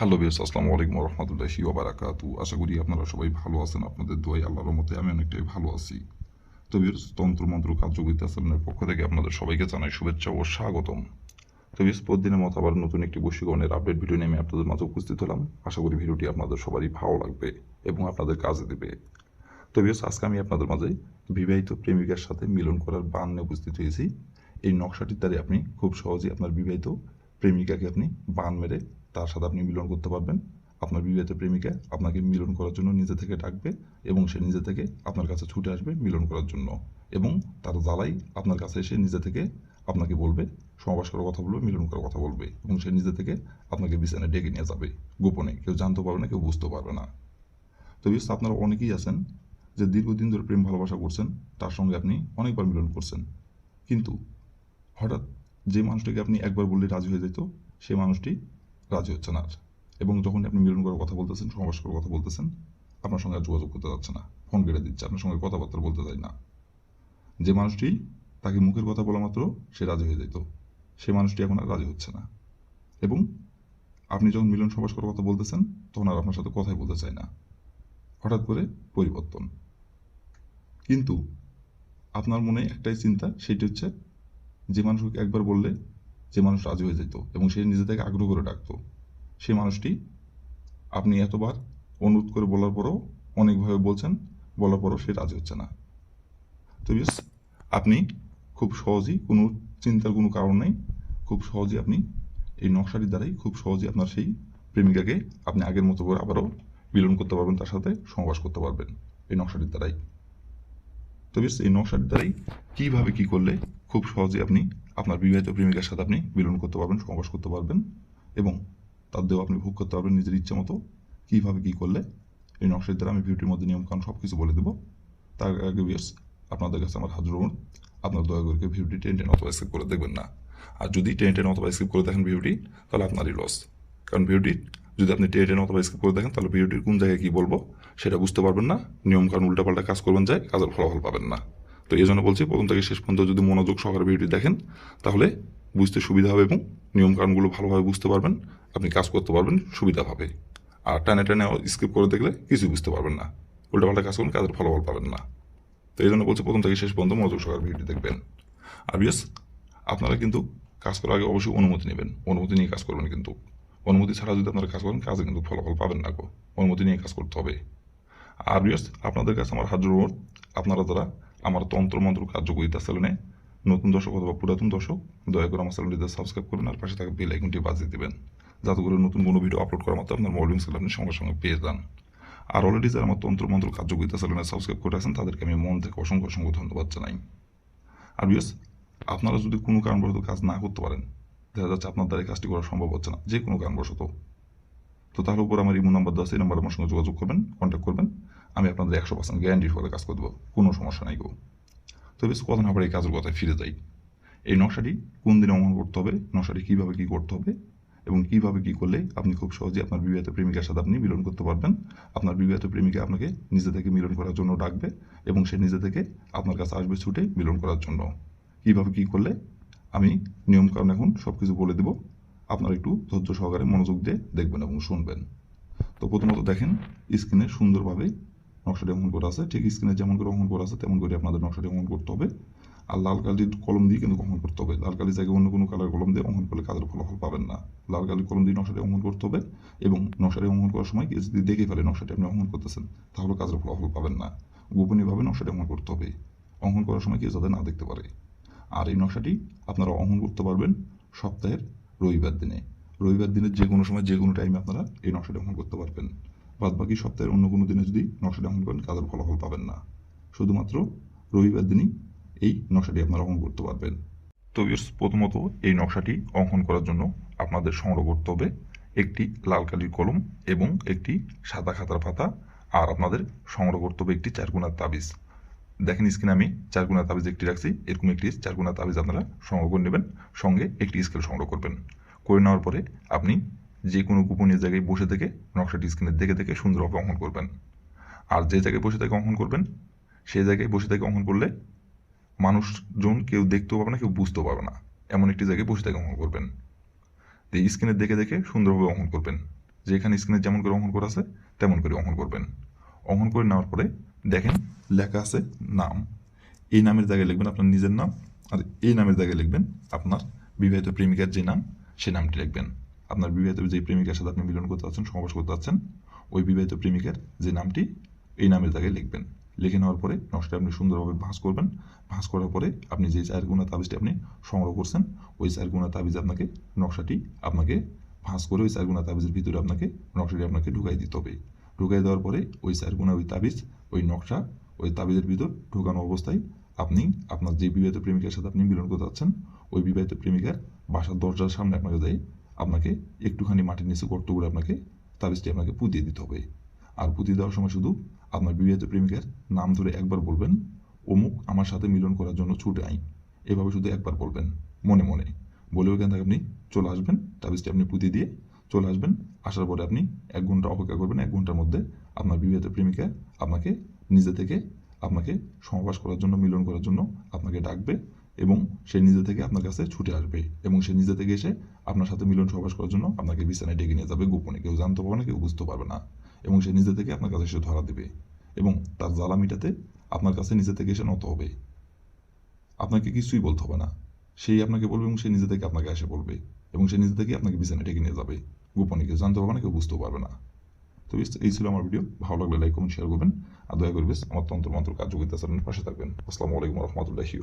Hello base আসসালামু আলাইকুম রহমতুল্লাহি ওবারাকাতু আশা করি আপনারা সবাই ভালো আছেন, আপনাদের দোয়াই আল্লাহর মতে আমি অনেকটাই ভালো আছি। তো বেস তন্ত্র মন্ত্র কার্যকরিতা আসলামের পক্ষ থেকে আপনাদের সবাইকে জানাই শুভেচ্ছা ও স্বাগতম। তো বেশ প্রতিদিনের মতো আবার নতুন একটি বশীকরণের আপডেট ভিডিও নিয়ে আমি আপনাদের মাঝে উপস্থিত হলাম। আশা করি ভিডিওটি আপনাদের সবারই ভালো লাগবে এবং আপনাদের কাজে দেবে। তো বেশ আজকে আমি আপনাদের মাঝে বিবাহিত প্রেমিকার সাথে মিলন করার বান নিয়ে উপস্থিত হয়েছি। এই নকশাটির দ্বারা আপনি খুব সহজেই আপনার বিবাহিত প্রেমিকাকে আপনি বান মেরে তার সাথে আপনি মিলন করতে পারবেন। আপনার বিবাহিত প্রেমিকা আপনাকে মিলন করার জন্য নিজে থেকে ডাকবে এবং সে নিজে থেকে আপনার কাছে ছুটে আসবে মিলন করার জন্য। এবং তার জ্বালাই আপনার কাছে এসে নিজে থেকে আপনাকে বলবে সমাবাস করার কথা বলবে, মিলন করার কথা বলবে এবং সে নিজে থেকে আপনাকে বিছানায় ডেকে নিয়ে যাবে গোপনে। কেউ জানতে পারবে না, কেউ বুঝতে পারবে না। তো বিশেষ আপনারা অনেকেই আছেন যে দীর্ঘদিন ধরে প্রেম, ভালোবাসা করছেন, তার সঙ্গে আপনি অনেকবার মিলন করছেন। কিন্তু হঠাৎ যে মানুষটিকে আপনি একবার বললে রাজি হয়ে যেত সেই মানুষটি রাজি হচ্ছে না এবং যখন আপনি মিলন করার কথা বলতেছেন, সমাবেশ করার কথা বলতেছেন, আপনার সঙ্গে আর যোগাযোগ করতে যাচ্ছে না। ফোন কেটে দিচ্ছে, আপনার সঙ্গে কথাবার্তা বলতে চায় না। যে মানুষটি তাকে মুখের কথা বলা মাত্র, সে রাজি হয়ে যেত সে মানুষটি এখন আর রাজি হচ্ছে না। এবং আপনি যখন মিলন সমাবেশ করার কথা বলতেছেন, তখন আর আপনার সাথে কথাই বলতে চায় না। হঠাৎ করে পরিবর্তন। কিন্তু আপনার মনে একটাই চিন্তা, সেটি হচ্ছে, যে মানুষকে একবার বললে যে মানুষ রাজি হয়ে যেত এবং সে নিজে থেকে আগ্রহ করে ডাকতো, সেই মানুষটি আপনি এতবার অনুরোধ করে বলার পরও অনেকভাবে বলছেন, বলার পরও সে রাজি হচ্ছে না। তো বেশ আপনি খুব সহজেই কোনো চিন্তার কোনো কারণ নেই, খুব সহজেই আপনি এই নকশাটির দ্বারাই খুব সহজেই আপনার সেই প্রেমিকাকে আপনি আগের মতো করে আবারও মিলন করতে পারবেন, তার সাথে সহবাস করতে পারবেন এই নকশাটির দ্বারাই। তো বেশ এই নকশাটির দ্বারাই কীভাবে কী করলে খুব সহজে আপনি আপনার বিবাহিত প্রেমিকার সাথে আপনি মিলন করতে পারবেন, সহবাস করতে পারবেন এবং তার দেহ আপনি ভোগ করতে পারবেন নিজের ইচ্ছে মতো। কীভাবে কী করলে? এই নকশার দ্বারা আমি ভিডিওটির মধ্যে নিয়মকানুন সব কিছু বলে দেবো। তার আগে বেশ আপনাদের কাছে আমার হাজর অনুরোধ আপনার দয়া করে ভিডিওটি টেন টেন অথবা স্কিপ করে দেখবেন না। আর যদি টেন টেন অথবা স্কিপ করে দেখেন ভিডিওটি, তাহলে আপনারই লস কারণ ভিডিওটি যদি আপনি টেন টেন অথবা স্কিপ করে দেখেন, তাহলে ভিডিওটির কোন জায়গায় কী বলব, সেটা বুঝতে পারবেন না। নিয়মকানুন উল্টাপাল্টা কাজ করবেন যায়, কাজের ফলাফল পাবেন না। তো এই জন্য বলছি, প্রথম থেকে শেষ পর্যন্ত যদি মনোযোগ সহকারে ভিডিওটি দেখেন, তাহলে বুঝতে সুবিধা হবে এবং নিয়মকানুনগুলো ভালোভাবে বুঝতে পারবেন, আপনি কাজ করতে পারবেন সুবিধাভাবে আর টানে টানে স্কিপ করে দেখলে কিছু বুঝতে পারবেন না। উল্টাপাল্টা কাজ করবেন কাজের ফলাফল পাবেন না। তো এই জন্য বলছি, প্রথম থেকে শেষ পর্যন্ত মনোযোগ সহকারে ভিডিওটি দেখবেন। আর বিএস আপনারা কিন্তু কাজ করার আগে অবশ্যই অনুমতি নেবেন। অনুমতি নিয়ে কাজ করবেন কিন্তু। অনুমতি ছাড়া যদি আপনারা কাজ করেন, কাজে কিন্তু ফলাফল পাবেন না গো। অনুমতি নিয়ে কাজ করতে হবে। আর বিএস আপনাদের কাছে আমার হাজার অনুরোধ, আপনারা যারা আমার তন্ত্রমন্ত্র কার্যকরিতা চ্যানেলে নতুন দর্শক অথবা পুরাতন দর্শক, দয়া করে আমার চ্যানেলটিতে সাবস্ক্রাইব করুন আর পাশে থাকা বেল আইকনটি বাজিয়ে দেবেন, যাতে করে নতুন কোনো ভিডিও আপলোড করার মতো আপনার মডেলিং স্কিল আপনি সঙ্গে সঙ্গে পেয়ে যান। আর অলরেডি যারা আমার তন্ত্রমন্ত্র কার্যকরিতা চ্যানেলে সাবস্ক্রাইব করে আছেন, তাদেরকে আমি মন থেকে অসংখ্য অসংখ্য ধন্যবাদ জানাই। আর বিএস আপনারা যদি কোনো কারণবশত কাজ না করতে পারেন, দেখা যাচ্ছে আপনার দ্বারা কাজটি করা সম্ভব হচ্ছে না যে কোনো কারণবশত। তো তার উপর আমার ইমো নাম্বার দেওয়া এই নাম্বার আমার সঙ্গে যোগাযোগ করবেন কন্ট্যাক্ট করবেন। আমি আপনাদের একশো পার্সেন্ট গ্যারান্টি করে কাজ করে দেবো, কোনো সমস্যা নাই গো। তো বেশ, কথা না পারে এই কাজের কথায় ফিরে যাই। এই নকশাটি কোন দিনে অঙ্কন করতে হবে, নকশাটি কীভাবে কী করতে হবে এবং কীভাবে কী করলে আপনি খুব সহজে আপনার বিবাহিত প্রেমিকার সাথে আপনি মিলন করতে পারবেন। আপনার বিবাহিত প্রেমিকা আপনাকে নিজে থেকে মিলন করার জন্য ডাকবে এবং সে নিজে থেকে আপনার কাছে আসবে ছুটে মিলন করার জন্য। কীভাবে কী করলে? আমি নিয়মকানুন এখন সব কিছু বলে দেব। আপনারা একটু ধৈর্য সহকারে মনোযোগ দিয়ে দেখবেন এবং শুনবেন। তো প্রথমত দেখেন, স্ক্রিনে সুন্দরভাবে নকশাটি অঙ্কন করা আছে। ঠিক স্ক্রিনে যেমন করে অঙ্কন করা আছে, তেমন করে আপনাদের নকশাটি অঙ্কন করতে হবে। আর লাল কালির কলম দিয়ে কিন্তু অঙ্কন করতে হবে। লাল কালির জায়গায় অন্য কোনো কালার কলম দিয়ে অঙ্কন করলে কাজের ফলাফল পাবেন না। লাল কালির কলম দিয়ে নকশাটি অঙ্কন করতে হবে এবং নকশাটি অঙ্কন করার সময় যদি দেখে ফেলে নকশাটি আপনি অঙ্কন করতেছেন, তাহলে কাজের ফলাফল পাবেন না। গোপনীয়ভাবে নকশাটি অঙ্কন করতে হবে। অঙ্কন করার সময় কেউ যাতে না দেখতে পারে। আর এই নকশাটি আপনারা অঙ্কন করতে পারবেন সপ্তাহের রবিবার দিনে। রবিবার দিনের যে কোনো সময়, যে কোনো টাইমে আপনারা এই নকশাটি অঙ্কন করতে পারবেন। বাদ বাকি সপ্তাহের অন্য কোনো দিনে যদি নকশাটি অঙ্কন করেন, কাজের ফলাফল পাবেন না। শুধুমাত্র রবিবার দিনই এই নকশাটি আপনারা অঙ্কন করতে পারবেন। তো প্রথমত এই নকশাটি অঙ্কন করার জন্য আপনাদের সংগ্রহ করতে হবে একটি লাল কালির কলম এবং একটি সাদা খাতার পাতা, আর আপনাদের সংগ্রহ করতে হবে একটি চারকোনার তাবিজ। দেখেন স্ক্রিনে আমি চারকোনা তাবিজ একটি রাখছি, এরকম একটি চারকোনা তাবিজ আপনারা সংগ্রহ করে নেবেন, সঙ্গে একটি স্কেল সংগ্রহ করবেন। করে নেওয়ার পরে আপনি যে কোনো গোপনীয় জায়গায় বসে থেকে নকশাটি স্ক্রিনে দেখে দেখে সুন্দরভাবে অঙ্কন করবেন। আর যে জায়গায় বসে থেকে অঙ্কন করবেন, সেই জায়গায় বসে থেকে অঙ্কন করলে মানুষজন কেউ দেখতেও পাবে না, কেউ বুঝতেও পারবে না। এমন একটি জায়গায় বসে থেকে অঙ্কন করবেন। এই স্ক্রিনে দেখে দেখে সুন্দরভাবে অঙ্কন করবেন। যে এখানে স্ক্রিনে যেমন করে অঙ্কন করা আছে, তেমন করে অঙ্কন করবেন। অঙ্কন করে নেওয়ার পরে দেখেন, লেখা আছে নাম। এই নামের জায়গায় লিখবেন আপনার নিজের নাম, আর এই নামের জায়গায় লিখবেন আপনার বিবাহিত প্রেমিকার যে নাম, সেই নামটি লিখবেন। আপনার বিবাহিত যে প্রেমিকার সাথে আপনি মিলন করতে যাচ্ছেন, সমাবেশ করতে যাচ্ছেন, ওই বিবাহিত প্রেমিকার যে নামটি, এই নামের জায়গায় লিখবেন। লিখে নেওয়ার পরে নকশাটা আপনি সুন্দরভাবে ভাঁজ করবেন। ভাঁজ করার পরে আপনি যে চার গুণা তাবিজটি আপনি সংগ্রহ করছেন, ওই চার গুণা তাবিজ আপনাকে নকশাটি আপনাকে ভাঁজ করে ওই চার গুণা তাবিজের ভিতরে আপনাকে নকশাটি আপনাকে ঢুকাই দিতে হবে। ঢুকাই দেওয়ার পরে ওই চার গুণা ওই তাবিজ ওই নকশা, ওই তাবিজের ভিতর ঢোকানো অবস্থায় আপনি আপনার যে বিবাহিত প্রেমিকার সাথে আপনি মিলন করতে যাচ্ছেন, ওই বিবাহিত প্রেমিকার বাসার দরজার সামনে আপনাকে দেয় আপনাকে একটুখানি মাটির নিচে গর্ত করে আপনাকে তাবিজটি আপনাকে পুঁতিয়ে দিতে হবে। আর পুঁতি দেওয়ার সময় শুধু আপনার বিবাহিত প্রেমিকার নাম ধরে একবার বলবেন, অমুক আমার সাথে মিলন করার জন্য ছুটে আই এভাবে শুধু একবার বলবেন, মনে মনে। বলে ওইখান থেকে আপনি চলে আসবেন, তাবিজটি আপনি পুঁতি দিয়ে চলে আসবেন। আসার পরে আপনি এক ঘণ্টা অপেক্ষা করবেন, এক ঘণ্টার মধ্যে আপনার বিবাহিত প্রেমিকা আপনাকে নিজে থেকে আপনাকে সমাবাস করার জন্য, মিলন করার জন্য আপনাকে ডাকবে এবং সে নিজে থেকে আপনার কাছে ছুটে আসবে এবং সে নিজে থেকে এসে আপনার সাথে মিলন সহবাস করার জন্য আপনাকে বিছানায় ডেকে নিয়ে যাবে গোপনে। কেউ জানতে পারবে না, কেউ বুঝতে পারবে না এবং সে নিজে থেকে আপনার কাছে এসে ধরা দেবে এবং তার জ্বালা মিটাতে আপনার কাছে নিজে থেকে এসে নত হবে। আপনাকে কিছুই বলতে হবে না। সেই আপনাকে বলবে এবং সে নিজে থেকে আপনাকে এসে বলবে এবং সে নিজে থেকে আপনাকে বিছানায় ডেকে নিয়ে যাবে। গোপনে কেউ জানতে পারবে না, কেউ বুঝতেও পারবে না। তো এই ছিল আমার ভিডিও। ভালো লাগলে লাইক কমেন্ট শেয়ার করবেন। আর দয়া করবে আমার তন্ত্র মন্ত্র কার্যকরিতা পাশে থাকবেন। আসসালামু আলাইকুম রহমতুল্লাহি